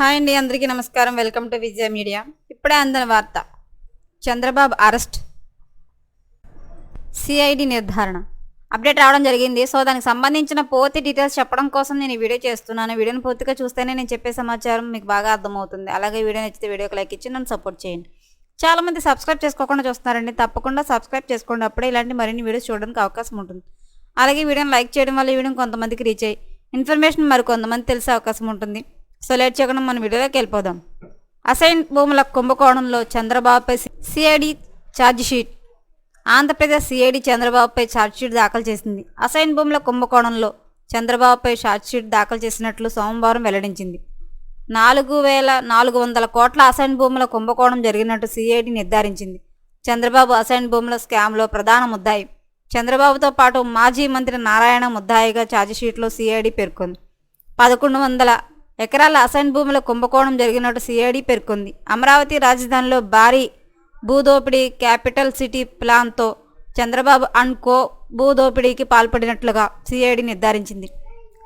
Hi అండి అందరికీ నమస్కారం. Welcome to Vijaya media. ఇప్పుడే అందిన వార్త. చంద్రబాబు అరెస్ట్. సిఐడి నిర్ధారణ. అప్డేట్ రావడం జరిగింది. సో దానికి సంబంధించిన పూర్తి డీటెయిల్స్ చెప్పడం కోసం నేను ఈ వీడియో చేస్తున్నాను. వీడియోని పూర్తిగా చూస్తేనే నేను చెప్పే సమాచారం మీకు బాగా అర్థమవుతుంది. అలాగే వీడియో నచ్చితే వీడియోకి లైక్ ఇచ్చి నన్ను సపోర్ట్ చేయండి. చాలామంది సబ్స్క్రైబ్ చేసుకోకుండా చూస్తున్నారండి. తప్పకుండా సబ్స్క్రైబ్ చేసుకోండి. అప్పుడే ఇలాంటి మరిన్ని వీడియోస్ చూడడానికి అవకాశం ఉంటుంది. అలాగే వీడియోని లైక్ చేయడం వల్ల ఈ వీడియోని కొంతమందికి రీచ్ అయ్యి ఇన్ఫర్మేషన్ మరి కొంతమంది తెలిసే అవకాశం ఉంటుంది. సో లేట్ చేయకుండా మన వీడియోలోకి వెళ్ళిపోదాం. అసైన్ భూముల కుంభకోణంలో చంద్రబాబుపై సిఐడి ఛార్జ్షీట్ ఆంధ్రప్రదేశ్ సిఐడి చంద్రబాబుపై ఛార్జ్షీట్ దాఖలు చేసింది. అసైన్ భూముల కుంభకోణంలో చంద్రబాబుపై ఛార్జ్షీట్ దాఖలు చేసినట్లు సోమవారం వెల్లడించింది. నాలుగు వేల నాలుగు వందల కోట్ల అసైన్ భూముల కుంభకోణం జరిగినట్టు సిఐడి నిర్ధారించింది. చంద్రబాబు అసైన్ భూముల స్కామ్లో ప్రధాన ముద్దాయి. చంద్రబాబుతో పాటు మాజీ మంత్రి నారాయణ ముద్దాయిగా ఛార్జిషీట్లో సిఐడి పేర్కొంది. పదకొండు వందల ఎకరాల అసైన్ భూముల కుంభకోణం జరిగినట్టు సిఐడి పేర్కొంది. అమరావతి రాజధానిలో భారీ భూదోపిడీ క్యాపిటల్ సిటీ ప్లాన్తో చంద్రబాబు అండ్ కో భూదోపిడీకి పాల్పడినట్లుగా సిఐడి నిర్ధారించింది.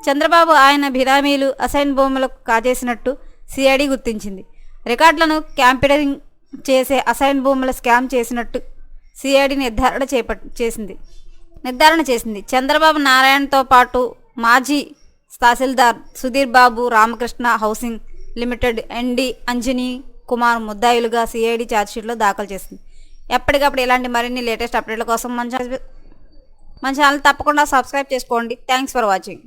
చంద్రబాబు ఆయన బిరామీలు అసైన్ భూములకు కాజేసినట్టు సిఐడి గుర్తించింది. రికార్డులను క్యాంపిడింగ్ చేసే అసైన్ భూముల స్కామ్ చేసినట్టు సిఐడి నిర్ధారణ చేపట్ చేసింది. నిర్ధారణ చేసింది. చంద్రబాబు నారాయణతో పాటు మాజీ తహసీల్దార్ Sudheer Babu Ramakrishna housing limited MD Anjani Kumar ముద్దాయిలుగా CID ఛార్జ్షీట్లో దాఖలు చేసింది. ఎప్పటికప్పుడు ఇలాంటి మరిన్ని లేటెస్ట్ అప్డేట్ల కోసం మన ఛానల్ మన ఛానల్ తప్పకుండా సబ్స్క్రైబ్ చేసుకోండి. Thanks for watching.